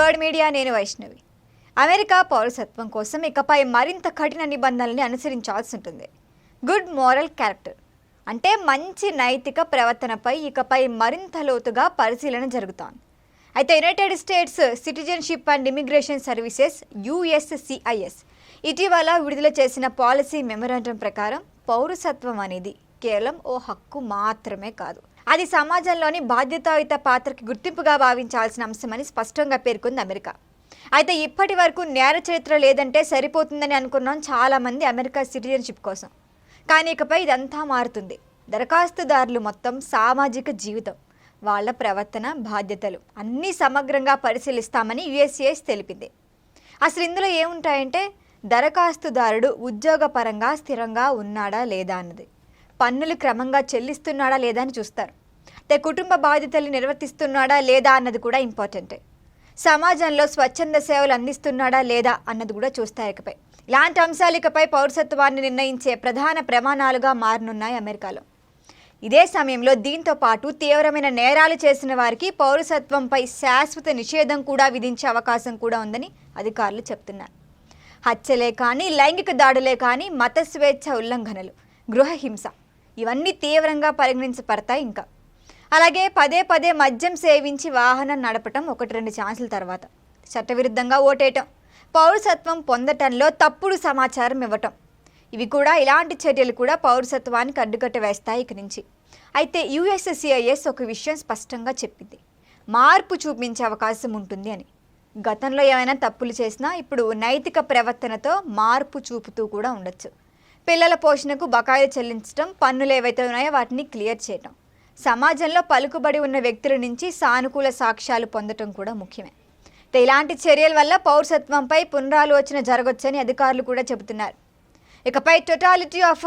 Bird media నేను Vaishnavi. America పౌరసత్వం కోసం ఇకపై మరింత కఠిన నిబంధనల్ని అనుసరించాల్సి ఉంటుంది. Good moral character. అంటే మంచి నైతిక ప్రవర్తనపై ఇకపై మరింత లోతుగా పరిశీలన జరుగుతోంది. అయితే United States citizenship and immigration services USCIS ఇటీవల విడుదల చేసిన పాలసీ మెమరాండం ప్రకారం పౌరసత్వం అనేది కేవలం ఓ హక్కు మాత్రమే కాదు. అది సమాజంలోని బాధ్యతాయుత పాత్రకి గుర్తింపుగా భావించాల్సిన అంశమని స్పష్టంగా పేర్కొంది అమెరికా. అయితే ఇప్పటి వరకు నేర చరిత్ర లేదంటే సరిపోతుందని అనుకున్నాం చాలామంది అమెరికా సిటిజన్షిప్ కోసం. కానీ ఇకపై ఇదంతా మారుతుంది. దరఖాస్తుదారులు మొత్తం సామాజిక జీవితం వాళ్ళ ప్రవర్తన బాధ్యతలు అన్నీ సమగ్రంగా పరిశీలిస్తామని యుఎస్సిఎస్ తెలిపింది. అసలు ఇందులో ఏముంటాయంటే దరఖాస్తుదారుడు ఉద్యోగపరంగా స్థిరంగా ఉన్నాడా లేదా అన్నది. పన్నులు క్రమంగా చెల్లిస్తున్నాడా లేదా అని చూస్తారు. కుటుంబ బాధ్యతలు నిర్వర్తిస్తున్నాడా లేదా అన్నది కూడా ఇంపార్టెంటే. సమాజంలో స్వచ్ఛంద సేవలు అందిస్తున్నాడా లేదా అన్నది కూడా చూస్తారు ఇకపై. ఇలాంటి అంశాలు ఇకపై పౌరసత్వాన్ని నిర్ణయించే ప్రధాన ప్రమాణాలుగా మారనున్నాయి అమెరికాలో. ఇదే సమయంలో దీంతో పాటు తీవ్రమైన నేరాలు చేసిన వారికి పౌరసత్వంపై శాశ్వత నిషేధం కూడా విధించే అవకాశం కూడా ఉందని అధికారులు చెప్తున్నారు. హత్యలే కానీ లైంగిక దాడులే కానీ మత స్వేచ్ఛ ఉల్లంఘనలు గృహహింస ఇవన్నీ తీవ్రంగా పరిగణించబడతాయి ఇంకా. అలాగే పదే పదే మద్యం సేవించి వాహనం నడపటం ఒకటి రెండు ఛాన్సుల తర్వాత. చట్టవిరుద్ధంగా ఓటేయటం పౌరసత్వం పొందటంలో తప్పుడు సమాచారం ఇవ్వటం. ఇవి కూడా ఇలాంటి చర్యలు కూడా పౌరసత్వానికి అడ్డుకట్ట వేస్తాయి ఇక నుంచి. అయితే యుఎస్సిఐఎస్ ఒక విషయం స్పష్టంగా చెప్పింది. మార్పు చూపించే అవకాశం ఉంటుంది అని. గతంలో ఏమైనా తప్పులు చేసినా ఇప్పుడు నైతిక ప్రవర్తనతో మార్పు చూపుతూ కూడా ఉండొచ్చు. పిల్లల పోషణకు బకాయిలు చెల్లించడం పన్నులు ఏవైతే ఉన్నాయో వాటిని క్లియర్ చేయటం. సమాజంలో పలుకుబడి ఉన్న వ్యక్తుల నుంచి సానుకూల సాక్ష్యాలు పొందటం కూడా ముఖ్యమే. అయితే ఇలాంటి చర్యల వల్ల పౌరసత్వంపై పునరాలోచన జరగొచ్చని అధికారులు కూడా చెబుతున్నారు. ఇకపై టోటాలిటీ ఆఫ్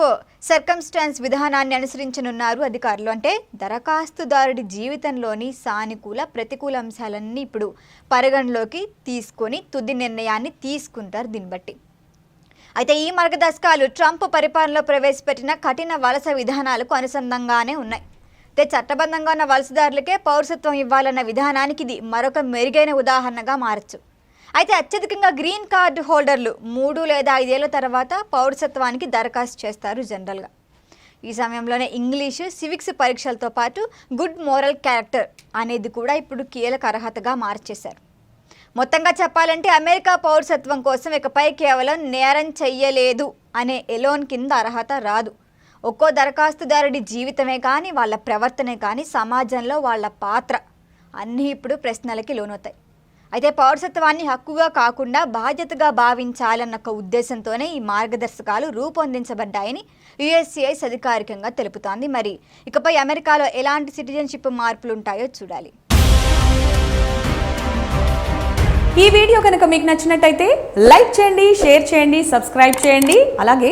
సర్కమ్స్టాన్స్ విధానాన్ని అనుసరించనున్నారు అధికారులు. అంటే దరఖాస్తుదారుడి జీవితంలోని సానుకూల ప్రతికూల అంశాలన్నీ ఇప్పుడు పరిగణలోకి తీసుకొని తుది నిర్ణయాన్ని తీసుకుంటారు దీన్ని బట్టి. అయితే ఈ మార్గదర్శకాలు ట్రంప్ పరిపాలనలో ప్రవేశపెట్టిన కఠిన వలస విధానాలకు అనుసంధంగానే ఉన్నాయి. అయితే చట్టబద్ధంగా ఉన్న వలసదారులకే పౌరసత్వం ఇవ్వాలన్న విధానానికి ఇది మరొక మెరుగైన ఉదాహరణగా మారచ్చు. అయితే అత్యధికంగా గ్రీన్ కార్డు హోల్డర్లు మూడు లేదా ఐదేళ్ళ తర్వాత పౌరసత్వానికి దరఖాస్తు చేస్తారు జనరల్గా. ఈ సమయంలోనే ఇంగ్లీషు సివిక్స్ పరీక్షలతో పాటు గుడ్ మోరల్ క్యారెక్టర్ అనేది కూడా ఇప్పుడు కీలక అర్హతగా మార్చేశారు. మొత్తంగా చెప్పాలంటే అమెరికా పౌరసత్వం కోసం ఇకపై కేవలం నేరం చెయ్యలేదు అనే ఎలోన్ కింద అర్హత రాదు. ఒక్కో దరఖాస్తుదారుడి జీవితమే కానీ వాళ్ళ ప్రవర్తనే కానీ సమాజంలో వాళ్ళ పాత్ర అన్నీ ఇప్పుడు ప్రశ్నలకి లోనవుతాయి. అయితే పౌరసత్వాన్ని హక్కుగా కాకుండా బాధ్యతగా భావించాలన్న ఒక ఉద్దేశంతోనే ఈ మార్గదర్శకాలు రూపొందించబడ్డాయని యుఎస్సిఐస్ అధికారికంగా తెలుపుతోంది. మరి ఇకపై అమెరికాలో ఎలాంటి సిటిజన్షిప్ మార్పులు ఉంటాయో చూడాలి. ఈ వీడియో కనుక మీకు నచ్చినట్టయితే లైక్ చేయండి షేర్ చేయండి సబ్స్క్రైబ్ చేయండి. అలాగే